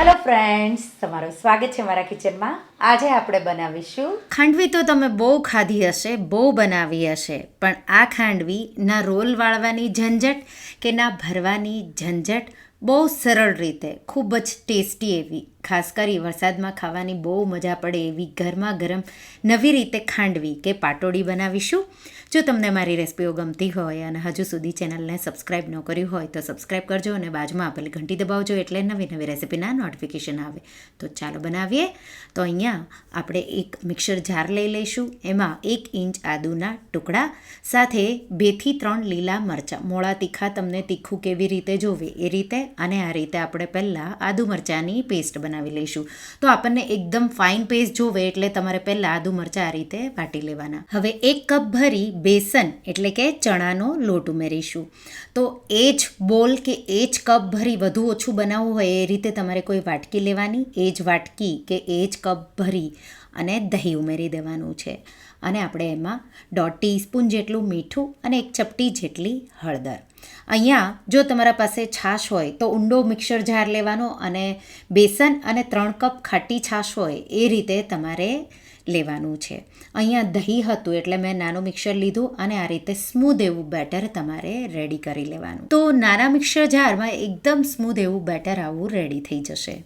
Hello friends તમારું સ્વાગત છે મારા કિચનમાં. આજે આપણે બનાવીશું ખાંડવી તો તમે બહુ ખાધી હશે, બહુ બનાવી હશે, પણ આ ખાંડવી ના રોલ વાળવાની ઝંઝટ કે ના ભરવાની ઝંઝટ બહુ સરળ રીતે, ખૂબ જ ટેસ્ટી એવી, ખાસ કરી વરસાદમાં ખાવાની બહુ મજા પડે એવી ગરમા ગરમ નવી રીતે ખાંડવી કે પાટોડી બનાવીશું. જો તમને મારી રેસિપીઓ ગમતી હોય અને હજુ સુધી ચેનલને સબસ્ક્રાઈબ ન કર્યું હોય તો સબસ્ક્રાઈબ કરજો અને બાજુમાં આપેલી ઘંટી દબાવજો એટલે નવી નવી રેસિપીના નોટિફિકેશન આવે. તો ચાલો બનાવીએ. તો અહીંયા આપણે એક મિક્સર જાર લઈ લઈશું. એમાં એક ઇંચ આદુના ટુકડા, સાથે બેથી ત્રણ લીલા મરચાં. મોળા તીખા તમને તીખું કેવી રીતે જોવે એ રીતે અને આ રીતે આપણે પહેલાં આદુ મરચાંની પેસ્ટ બનાવી લઈશું. તો આપણને એકદમ ફાઇન પેસ્ટ જોવે એટલે તમારે પહેલાં આદુ મરચાં આ રીતે વાટી લેવાના. હવે એક કપ ભરી બેસન એટલે કે ચણાનો લોટ ઉમેરીશું. તો એ જ બોલ કે એ જ કપ ભરી વધુ ઓછું બનાવવું હોય એ રીતે તમારે કોઈ વાટકી લેવાની. એ જ વાટકી કે એ જ કપ ભરી અને દહીં ઉમેરી દેવાનું છે. અને આપણે એમાં દોઢ ટીસ્પૂન જેટલું મીઠું અને એક ચપટી જેટલી હળદર. અહીંયા જો તમારા પાસે છાશ હોય તો ઊંડો મિક્સર જાર લેવાનો અને બેસન અને ત્રણ કપ ખાટી છાશ હોય એ રીતે તમારે લેવાનું છે. અહીંયા દહીં હતું એટલે મેં નાનું મિક્સર લીધું અને આ રીતે સ્મૂધ એવું બેટર તમારે રેડી કરી લેવાનું. તો નાના મિક્સર જારમાં એકદમ સ્મૂધ એવું બેટર આવું રેડી થઈ જશે.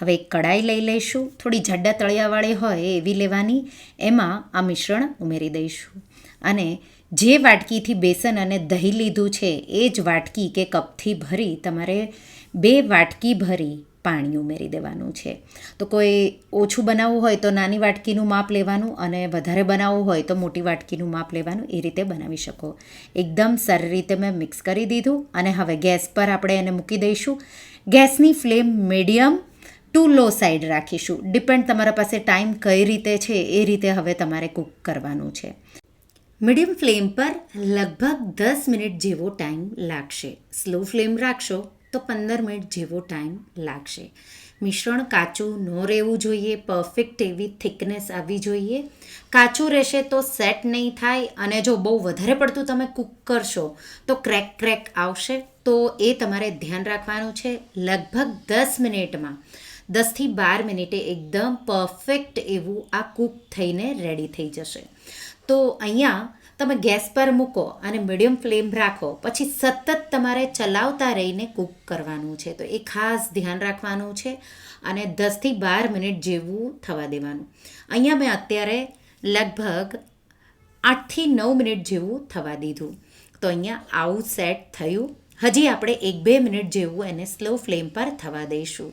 હવે એક કડાઈ લઈ લઈશું. થોડી જાડા તળિયાવાળી હોય એવી લેવાની. એમાં આ મિશ્રણ ઉમેરી દઈશું. અને જે વાટકીથી બેસન અને દહીં લીધું છે, એ જ વાટકી કે કપથી ભરી તમારે બે વાટકી ભરી પાણી ઉમેરી દેવાનું છે. તો કોઈ ઓછું બનાવવું હોય તો નાની વાટકીનું માપ લેવાનું અને વધારે બનાવવું હોય તો મોટી વાટકીનું માપ લેવાનું. એ રીતે બનાવી શકો. એકદમ સારી રીતે મેં મિક્સ કરી દીધું અને હવે ગેસ પર આપણે એને મૂકી દઈશું. ગેસની flame medium to low side રાખીશું. ડિપેન્ડ તમારા પાસે ટાઈમ કઈ રીતે છે, એ રીતે હવે તમારે કૂક કરવાનું છે. મીડિયમ ફ્લેમ પર લગભગ દસ મિનિટ જેવો ટાઈમ લાગશે. સ્લો ફ્લેમ રાખશો તો પંદર મિનિટ જેવો ટાઈમ લાગશે. મિશ્રણ કાચું ન રહેવું જોઈએ પરફેક્ટ એવી થિકનેસ આવવી જોઈએ. કાચું રહેશે તો સેટ નહીં થાય અને જો બહુ વધારે પડતું તમે કૂક કરશો તો ક્રેક ક્રેક આવશે. તો એ તમારે ધ્યાન રાખવાનું છે. લગભગ દસ મિનિટમાં દસથી બાર મિનિટે એકદમ પરફેક્ટ એવું આ કૂક થઈને રેડી થઈ જશે. તો અહીંયા તમે ગેસ પર મૂકો અને મીડિયમ ફ્લેમ રાખો, પછી સતત તમારે ચલાવતા રહીને કૂક કરવાનું છે. તો એ ખાસ ધ્યાન રાખવાનું છે અને દસથી બાર મિનિટ જેવું થવા દેવાનું. અહીંયા મેં અત્યારે લગભગ આઠથી નવ મિનિટ જેવું થવા દીધું. તો અહીંયા આવું સેટ થયું. હજી આપણે એક બે મિનિટ જેવું એને સ્લો ફ્લેમ પર થવા દઈશું.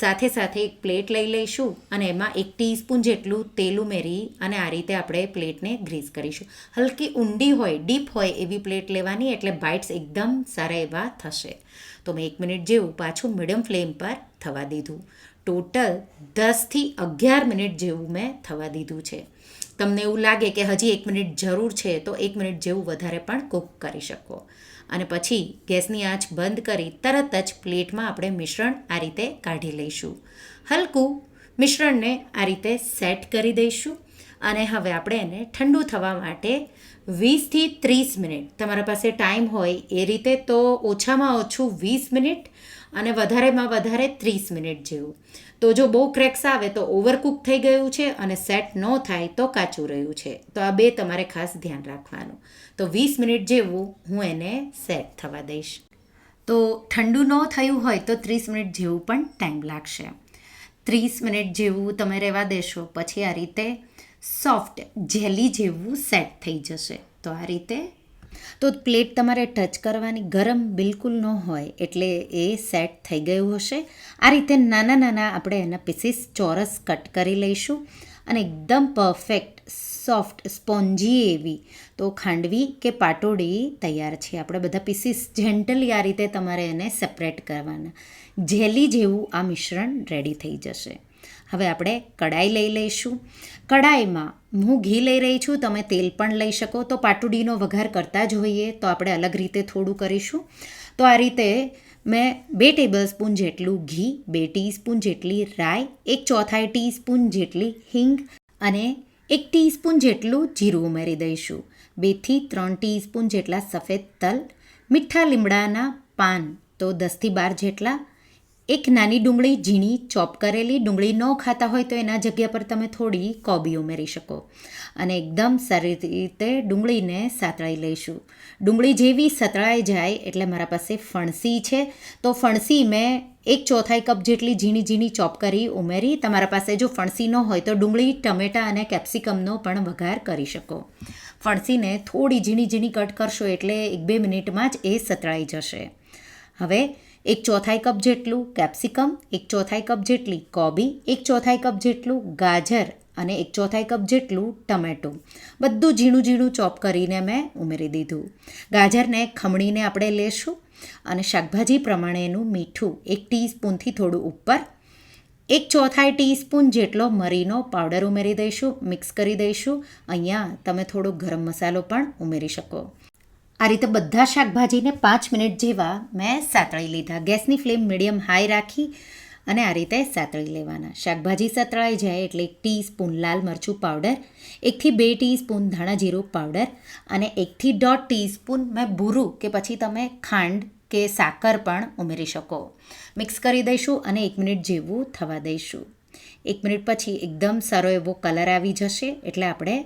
સાથે સાથે એક પ્લેટ લઈ લઈશું અને એમાં એક ટીસ્પૂન જેટલું તેલ ઉમેરી અને આ રીતે આપણે પ્લેટને ગ્રીસ કરીશું. હલકી ઊંડી હોય, ડીપ હોય એવી પ્લેટ લેવાની એટલે બાઇટ્સ એકદમ સારા એવા થશે. તો મેં એક મિનિટ જેવું પાછું મીડિયમ ફ્લેમ પર થવા દીધું. ટોટલ દસથી અગિયાર મિનિટ જેવું મેં થવા દીધું છે. તમને એવું લાગે કે હજી એક મિનિટ જરૂર છે, તો એક મિનિટ જેવું વધારે પણ કૂક કરી શકો. અને પછી ગેસની આંચ બંધ કરી તરત જ પ્લેટમાં આપણે મિશ્રણ આ રીતે કાઢી લઈશું. હલકું મિશ્રણને આ રીતે સેટ કરી દઈશું. અને હવે આપણે એને ઠંડુ થવા માટે વીસથી ત્રીસ મિનિટ, તમારા પાસે ટાઈમ હોય એ રીતે તો ઓછામાં ઓછું વીસ મિનિટ અને વધારેમાં વધારે ત્રીસ મિનિટ જેવું. તો જો બહુ ક્રેક્સ આવે તો ઓવરકુક થઈ ગયું છે અને સેટ ન થાય તો કાચું રહ્યું છે. તો આ બે તમારે ખાસ ધ્યાન રાખવાનું. તો વીસ મિનિટ જેવું હું એને સેટ થવા દઈશ. તો ઠંડુ ન થયું હોય તો ત્રીસ મિનિટ જેવું પણ ટાઈમ લાગશે. ત્રીસ મિનિટ જેવું તમે રહેવા દેશો. પછી આ રીતે સોફ્ટ જેલી જેવું સેટ થઈ જશે. તો આ રીતે. તો પ્લેટ તમારે ટચ કરવાની ગરમ બિલકુલ ન હોય એટલે એ સેટ થઈ ગયું હશે. આ રીતે નાના નાના આપણે એના પીસીસ ચોરસ કટ કરી લઈશું અને એકદમ પરફેક્ટ સોફ્ટ સ્પોન્જી એવી. તો ખાંડવી કે પાટોડી તૈયાર છે. આપણે બધા પીસીસ જેન્ટલી આ રીતે તમારે એને સેપરેટ કરવાના. જેલી જેવું આ મિશ્રણ રેડી થઈ જશે. હવે આપણે કડાઈ લઈ લઈશું. કડાઈમાં હું ઘી લઈ રહી છું, તમે તેલ પણ લઈ શકો. તો પાટુડીનો વઘાર કરતા જ હોઈએ તો આપણે અલગ રીતે થોડું કરીશું. તો આ રીતે મેં બે ટેબલ સ્પૂન જેટલું ઘી, બે ટીસ્પૂન જેટલી રાઈ, એક ચોથાઈ ટીસ્પૂન જેટલી હિંગ અને એક ટીસ્પૂન જેટલું જીરું ઉમેરી દઈશું. બેથી ત્રણ ટીસ્પૂન જેટલા સફેદ તલ, મીઠા લીમડાના પાન, તો દસથી બાર જેટલા એક નાની ડુંગળી ઝીણી ચોપ કરેલી ડુંગળી ન ખાતા હોય તો એના જગ્યા પર તમે થોડી કોબી ઉમેરી શકો. અને એકદમ સારી રીતે ડુંગળીને સાતળાઈ લઈશું. ડુંગળી જેવી સતળાઈ જાય એટલે મારા પાસે ફણસી છે. તો ફણસી મેં એક ચોથાઈ કપ જેટલી ઝીણી ઝીણી ચોપ કરી ઉમેરી. તમારા પાસે જો ફણસી ન હોય તો ડુંગળી, ટમેટાં અને કેપ્સિકમનો પણ વઘાર કરી શકો. ફણસીને થોડી ઝીણી ઝીણી કટ કરશો એટલે એક બે મિનિટમાં જ એ સતળાઈ જશે. હવે એક ચોથાઈ કપ જેટલું કેપ્સિકમ, એક ચોથાઈ કપ જેટલી કોબી, એક ચોથાઈ કપ જેટલું ગાજર અને એક ચોથાઈ કપ જેટલું ટમેટું. બધું ઝીણું ઝીણું ચોપ કરીને મેં ઉમેરી દીધું. ગાજરને ખમણીને આપણે લેશું અને શાકભાજી પ્રમાણેનું મીઠું એક ટીસ્પૂનથી થોડું ઉપર, એક ચોથાઈ ટીસ્પૂન જેટલો મરીનો પાવડર ઉમેરી દઈશું, મિક્સ કરી દઈશું. અહીંયા તમે થોડો ગરમ મસાલો પણ ઉમેરી શકો. આ રીતે બધા શાકભાજીને પાંચ મિનિટ જેવા મેં સાતળી લીધા. ગેસની ફ્લેમ મીડિયમ હાઈ રાખી અને આ રીતે સાતળી લેવાના. શાકભાજી સતળાઈ જાય એટલે એક ટીસ્પૂન લાલ મરચું પાવડર, એકથી બે ટીસ્પૂન ધાણા જીરું પાવડર અને એકથી દોઢ ટીસ્પૂન મેં ભૂરું કે પછી તમે ખાંડ કે સાકર પણ ઉમેરી શકો. મિક્સ કરી દઈશું અને એક મિનિટ જેવું થવા દઈશું. એક મિનિટ પછી એકદમ સારો એવો કલર આવી જશે એટલે આપણે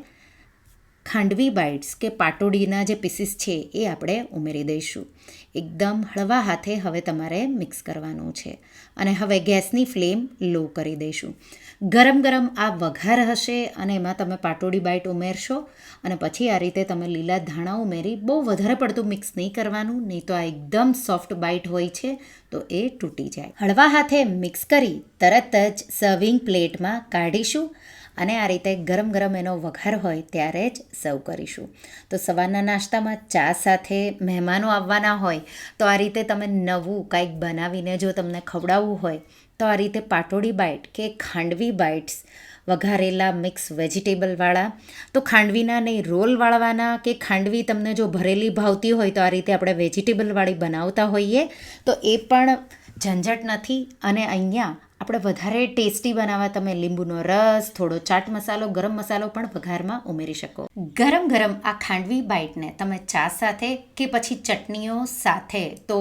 ખાંડવી બાઇટ્સ કે પાટોડીના જે પીસીસ છે એ આપણે ઉમેરી દઈશું. એકદમ હળવા હાથે હવે તમારે મિક્સ કરવાનું છે. અને હવે ગેસની ફ્લેમ લો કરી દઈશું. ગરમ ગરમ આ વઘાર હશે અને એમાં તમે પાટોડી બાઇટ ઉમેરશો અને પછી આ રીતે તમે લીલા ધાણા ઉમેરી બહુ વધારે પડતું મિક્સ નહીં કરવાનું, નહીં તો આ એકદમ સોફ્ટ બાઇટ હોય છે તો એ તૂટી જાય. હળવા હાથે મિક્સ કરી તરત જ સર્વિંગ પ્લેટમાં કાઢીશું. અને આ રીતે ગરમ ગરમ એનો વઘાર હોય ત્યારે જ સર્વ કરીશું. તો સવારના નાસ્તામાં ચા સાથે મહેમાનો આવવાના હોય, તો આ રીતે તમે નવું કાંઈક બનાવીને જો તમને ખવડાવવું હોય, તો આ રીતે પાટોડી બાઇટ કે ખાંડવી બાઇટ્સ, વઘારેલા મિક્સ વેજીટેબલવાળા, તો ખાંડવીના નહીં રોલ વાળવાના કે ખાંડવી તમને જો ભરેલી ભાવતી હોય તો આ રીતે આપણે વેજીટેબલવાળી બનાવતા હોઈએ, તો એ પણ ઝંઝટ નથી અને અહીંયા આપણે વધારે ટેસ્ટી બનાવવા તમે લીંબુનો રસ, થોડો ચાટ મસાલો, ગરમ મસાલો પણ વઘારમાં ઉમેરી શકો. ગરમ ગરમ આ ખાંડવી બાઇટને તમે ચા સાથે કે પછી ચટણીઓ સાથે, તો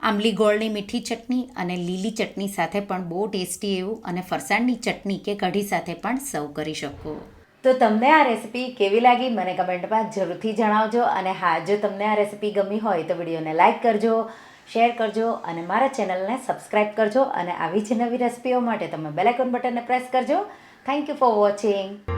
આંબલી ગોળની મીઠી ચટણી અને લીલી ચટણી સાથે પણ બહુ ટેસ્ટી એવું અને ફરસાણની ચટણી કે કઢી સાથે પણ સર્વ કરી શકો. તો તમને આ રેસિપી કેવી લાગી મને કમેન્ટમાં જરૂરથી જણાવજો અને હા, જો તમને આ રેસિપી ગમી હોય તો વિડીયોને લાઇક કરજો. શેર કરજો અને મારા ચેનલને સબસ્ક્રાઈબ કરજો અને આવી જ નવી રેસિપીઓ માટે તમે બેલાઇકોન બટનને પ્રેસ કરજો. Thank you for watching